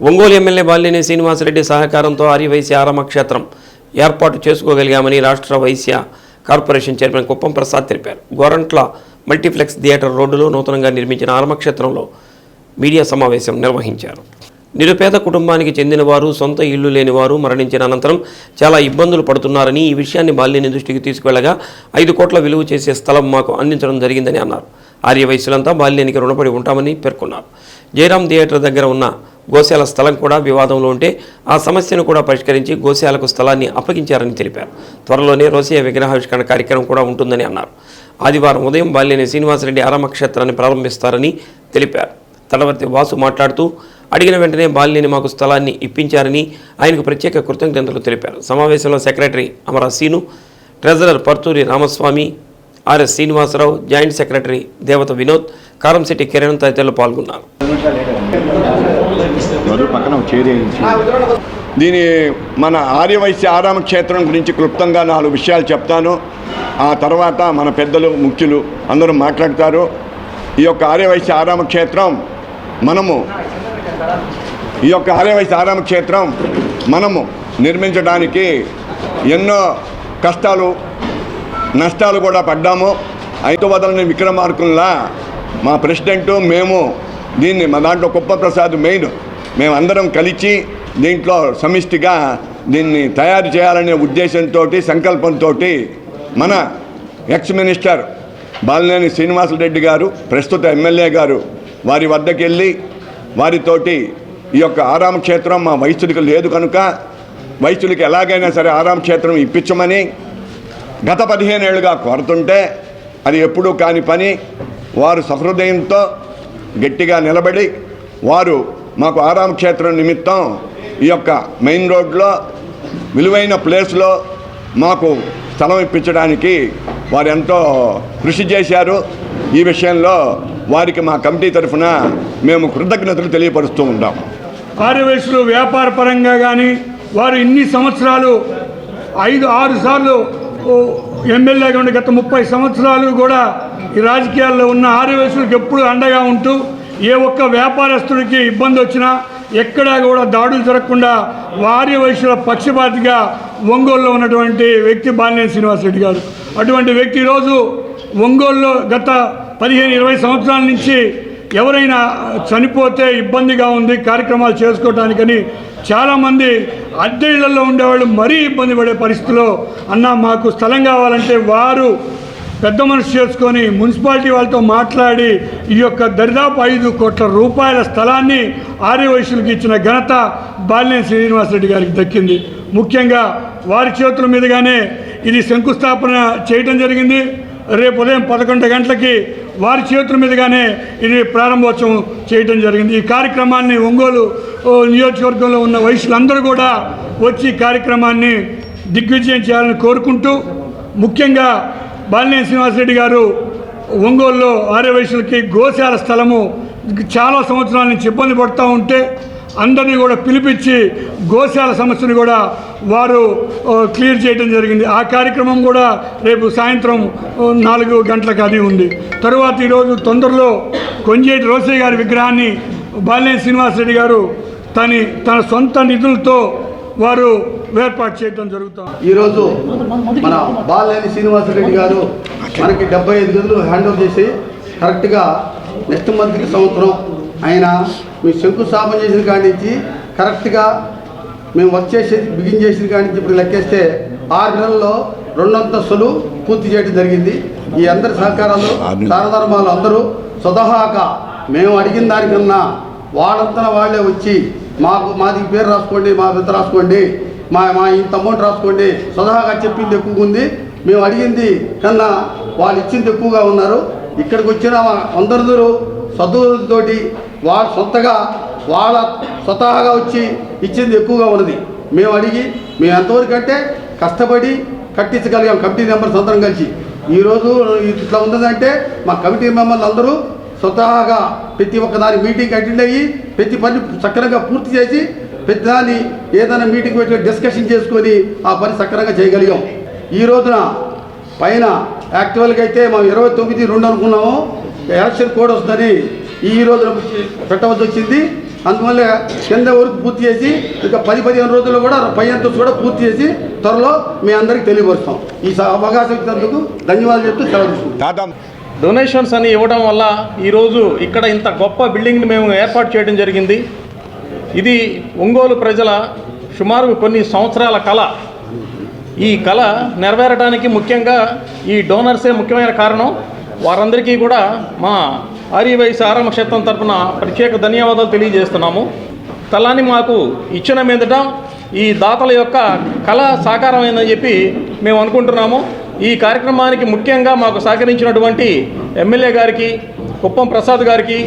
Ongole MLA Balineni Srinivasa Reddy సహకారంతో ఆర్యవైశ్య ఆరామ క్షేత్రం ఏర్పాటు చేసుకోగలిగామని రాష్ట్ర వైశ్య కార్పొరేషన్ చైర్మన్ కుప్పం ప్రసాద్ తెలిపారు. గోరంట్ల మల్టీప్లెక్స్ థియేటర్ రోడ్డులో నూతనంగా నిర్మించిన ఆరామక్షేత్రంలో మీడియా సమావేశం నిర్వహించారు. నిరుపేద కుటుంబానికి చెందినవారు సొంత ఇల్లు లేనివారు మరణించిన అనంతరం చాలా ఇబ్బందులు పడుతున్నారని ఈ విషయాన్ని బాల్యని దృష్టికి తీసుకువెళ్ళగా ఐదు కోట్ల విలువ చేసే స్థలం మాకు అందించడం జరిగిందని అన్నారు. ఆర్య వయసులంతా బాల్యానికి రుణపడి ఉంటామని పేర్కొన్నారు. జయరాం థియేటర్ దగ్గర ఉన్న గోశాల స్థలం కూడా వివాదంలో ఉంటే ఆ సమస్యను కూడా పరిష్కరించి గోశాలకు స్థలాన్ని అప్పగించారని తెలిపారు. త్వరలోనే రోసియా విగ్రహావిష్కరణ కార్యక్రమం కూడా ఉంటుందని అన్నారు. ఆదివారం ఉదయం బాల్యని శ్రీనివాసరెడ్డి ఆరామక్షేత్రాన్ని ప్రారంభిస్తారని తెలిపారు. తలవర్తి వాసు మాట్లాడుతూ అడిగిన వెంటనే బాలినేని మాకు స్థలాన్ని ఇప్పించారని ఆయనకు ప్రత్యేక కృతజ్ఞతలు తెలిపారు. సమావేశంలో secretary Amara Seenu treasurer Parthuri Ramaswamy RS Srinivasarao joint secretary Devata Vinod Karamsetti Kiran తదితరులు పాల్గొన్నారు. పక్కన దీని మన ఆర్యవైశ్య ఆరామ క్షేత్రం గురించి క్లుప్తంగా నాలుగు విషయాలు చెప్తాను. ఆ తర్వాత మన పెద్దలు ముఖ్యులు అందరూ మాట్లాడతారు. ఈ యొక్క ఆర్యవైశ్య ఆరామ క్షేత్రం మనము ఈ యొక్క ఆర్యవైశ్య ఆరామ క్షేత్రం మనము నిర్మించడానికి ఎన్నో కష్టాలు నష్టాలు కూడా పడ్డాము. ఐదు వదలని విక్రమార్కుల్లా మా ప్రెసిడెంటు మేము దీన్ని మా దాంట్లో కుప్ప ప్రసాద్ మెయిన్. మేమందరం కలిసి దీంట్లో సమిష్టిగా దీన్ని తయారు చేయాలనే ఉద్దేశంతో సంకల్పంతో మన ఎక్స్ మినిస్టర్ బాలినేని శ్రీనివాసరెడ్డి గారు ప్రస్తుత ఎమ్మెల్యే గారు వారి వద్దకు వెళ్ళి వారితోటి ఈ యొక్క ఆరామ క్షేత్రం మా వైద్యులకు లేదు కనుక వైద్యులకి ఎలాగైనా సరే ఆరామ క్షేత్రం ఇప్పించమని గత పదిహేను ఏళ్ళుగా కోరుతుంటే అది ఎప్పుడూ కాని పని. వారు సహృదయంతో గట్టిగా నిలబడి వారు మాకు ఆరామ క్షేత్రం నిమిత్తం ఈ యొక్క మెయిన్ రోడ్లో విలువైన ప్లేస్లో మాకు స్థలం ఇప్పించడానికి వారు ఎంతో కృషి చేశారు. ఈ విషయంలో వారికి మా కమిటీ తరఫున మేము కృతజ్ఞతలు తెలియపరుస్తూ ఉంటాం కార్యవేశులు వ్యాపార పరంగా కానీ వారు ఇన్ని సంవత్సరాలు ఐదు ఆరు సార్లు ఎమ్మెల్యేగా ఉండే గత ముప్పై సంవత్సరాలు కూడా ఈ రాజకీయాల్లో ఉన్న ఆర్యవేశులకు ఎప్పుడు అండగా ఉంటూ ఏ ఒక్క వ్యాపారస్తుడికి ఇబ్బంది వచ్చినా ఎక్కడా కూడా దాడులు జరగకుండా వారి వయసుల పక్షపాతిగా ఒంగోలులో ఉన్నటువంటి వ్యక్తి బాలినేని శ్రీనివాసరెడ్డి గారు. అటువంటి వ్యక్తి ఈరోజు ఒంగోలులో గత పదిహేను ఇరవై సంవత్సరాల నుంచి ఎవరైనా చనిపోతే ఇబ్బందిగా ఉంది కార్యక్రమాలు చేసుకోవటానికని చాలామంది అద్దె ఇళ్ళలో ఉండేవాళ్ళు మరీ ఇబ్బంది పడే పరిస్థితిలో అన్న మాకు స్థలం కావాలంటే వారు పెద్ద మనసు చేసుకొని మున్సిపాలిటీ వాళ్ళతో మాట్లాడి ఈ యొక్క దరిదాపు ఐదు కోట్ల రూపాయల స్థలాన్ని ఆర్యవైశ్యులకు ఇచ్చిన ఘనత బాలినేని శ్రీనివాసరెడ్డి గారికి దక్కింది. ముఖ్యంగా వారి చేతుల మీదుగానే ఇది శంకుస్థాపన చేయటం జరిగింది. రేపు ఉదయం పదకొండు గంటలకి వారి చేతుల మీదుగానే ఇది ప్రారంభోత్సవం చేయటం జరిగింది. ఈ కార్యక్రమాన్ని ఒంగోలు నియోజకవర్గంలో ఉన్న వయసులందరూ కూడా వచ్చి కార్యక్రమాన్ని దిగ్విజయం చేయాలని కోరుకుంటూ ముఖ్యంగా బాలినేని శ్రీనివాసరెడ్డి గారు ఒంగోలులో ఆర్యవైశ్యులకి గోశాల స్థలము చాలా సంవత్సరాల నుంచి ఇబ్బంది పడుతూ ఉంటే అందరినీ కూడా పిలిపించి గోశాల సమస్యను కూడా వారు క్లియర్ చేయడం జరిగింది. ఆ కార్యక్రమం కూడా రేపు సాయంత్రం నాలుగు గంటలకు అది ఉంది. తరువాత ఈరోజు తొందరలో కొంజేటి రోసయ్య గారి విగ్రహాన్ని బాలినేని శ్రీనివాసరెడ్డి గారు తని తన సొంత నిధులతో వారు ఏర్పాటు చేయడం జరుగుతుంది. ఈరోజు మన బాలనేని శ్రీనివాసరెడ్డి గారు మనకి డెబ్బై ఐదు గదులు హ్యాండ్ ఓవర్ చేసి కరెక్ట్గా నెక్స్ట్ మంత్కి సంవత్సరం ఆయన మీ శంకుస్థాపన చేసిన కాడి నుంచి కరెక్ట్గా మేము వర్క్ చేసి బిగిన్ చేసిన కాడి నుంచి ఇప్పుడు లెక్కేస్తే ఆరు నెలల్లో రెండంతస్తులు పూర్తి చేయడం జరిగింది. ఈ అందరి సహకారాలు దానధర్మాలు అందరూ స్వతహాగా మేము అడిగిన దానికన్నా వాళ్ళంతా వాళ్ళే వచ్చి మాకు మాది పేరు రాసుకోండి మా పెద్ద రాసుకోండి మా మా ఇంత అమౌంట్ రాసుకోండి. స్వతహాగా చెప్పింది ఎక్కువగా ఉంది. మేము అడిగింది కన్నా వాళ్ళు ఇచ్చింది ఎక్కువగా ఉన్నారు. ఇక్కడికి వచ్చిన అందరూ సదువులతోటి వాళ్ళ సొంతగా వాళ్ళ స్వతహాగా వచ్చి ఇచ్చింది ఎక్కువగా ఉన్నది. మేము అడిగి మేము ఎంతవరకు అంటే కష్టపడి కట్టించగలిగాం కమిటీ మెంబర్స్ అందరం కలిసి. ఈరోజు ఇట్లా ఉన్నదంటే మా కమిటీ మెంబర్లు అందరూ స్వతహాగా ప్రతి ఒక్క దాని మీటింగ్ అటెండ్ అయ్యి ప్రతి పని సక్రమంగా పూర్తి చేసి ప్రతి దాన్ని ఏదైనా మీటింగ్ పెట్టి డిస్కషన్ చేసుకొని ఆ పని సక్రమంగా చేయగలిగాం. ఈ రోజున పైన యాక్చువల్గా అయితే మనం ఇరవై తొమ్మిది రెండు అనుకున్నాము. ఎలక్షన్ కోడ్ వస్తుందని ఈ రోజున పెట్టవలసి వచ్చింది. అందువల్ల కింద వరకు పూర్తి చేసి ఇంకా పది పదిహేను రోజుల్లో కూడా పై అంతస్తు కూడా పూర్తి చేసి త్వరలో మీ అందరికీ తెలియపరుస్తాం. ఈ స- అవకాశం ఇచ్చినందుకు ధన్యవాదాలు చెప్తూ సెలవు డొనేషన్స్ అని ఇవ్వడం వల్ల ఈరోజు ఇక్కడ ఇంత గొప్ప బిల్డింగ్ని మేము ఏర్పాటు చేయడం జరిగింది. ఇది ఒంగోలు ప్రజల సుమారు కొన్ని సంవత్సరాల కళ. ఈ కళ నెరవేరడానికి ముఖ్యంగా ఈ డోనర్సే ముఖ్యమైన కారణం. వారందరికీ కూడా మా ఆర్యవైశ్య ఆరామ క్షేత్రం తరపున ప్రత్యేక ధన్యవాదాలు తెలియజేస్తున్నాము. తలాని మాకు ఇచ్చిన మీదట ఈ దాతల యొక్క కళ సాకారమైందని చెప్పి మేము అనుకుంటున్నాము. ఈ కార్యక్రమానికి ముఖ్యంగా మాకు సహకరించినటువంటి ఎమ్మెల్యే గారికి కుప్పం ప్రసాద్ గారికి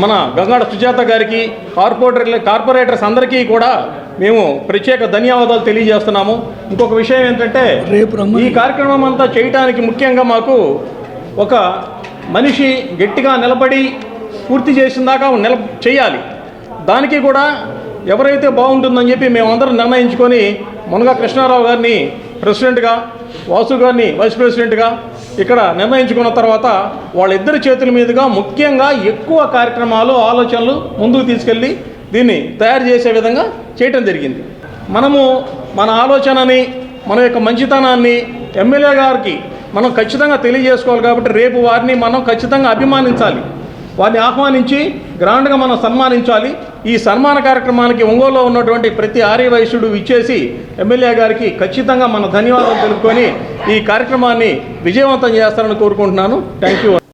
మన గంగాడ సుజాత గారికి కార్పొరేటర్ కార్పొరేటర్స్ అందరికీ కూడా మేము ప్రత్యేక ధన్యవాదాలు తెలియజేస్తున్నాము. ఇంకొక విషయం ఏంటంటే ఈ కార్యక్రమం అంతా చేయటానికి ముఖ్యంగా మాకు ఒక మనిషి గట్టిగా నిలబడి పూర్తి చేసిన దాకా నిల చేయాలి. దానికి కూడా ఎవరైతే బాగుంటుందని చెప్పి మేమందరం నిర్ణయించుకొని మునగా కృష్ణారావు గారిని ప్రెసిడెంట్గా వాసు గారిని వైస్ ప్రెసిడెంట్గా ఇక్కడ నిర్ణయించుకున్న తర్వాత వాళ్ళిద్దరి చేతుల మీదుగా ముఖ్యంగా ఎక్కువ కార్యక్రమాలు ఆలోచనలు ముందుకు తీసుకెళ్ళి దీన్ని తయారు చేసే విధంగా చేయటం జరిగింది. మనము మన ఆలోచనని మన యొక్క మంచితనాన్ని ఎమ్మెల్యే గారికి మనం ఖచ్చితంగా తెలియజేసుకోవాలి కాబట్టి రేపు వారిని మనం ఖచ్చితంగా అభిమానించాలి. వారిని ఆహ్వానించి గ్రాండ్గా మనం సన్మానించాలి. ఈ సన్మాన కార్యక్రమానికి ఒంగోలులో ఉన్నటువంటి ప్రతి ఆర్యవైశ్యుడు ఇచ్చేసి ఎమ్మెల్యే గారికి ఖచ్చితంగా మన ధన్యవాదాలు తెలుపుకొని ఈ కార్యక్రమాన్ని విజయవంతం చేస్తారని కోరుకుంటున్నాను. Thank you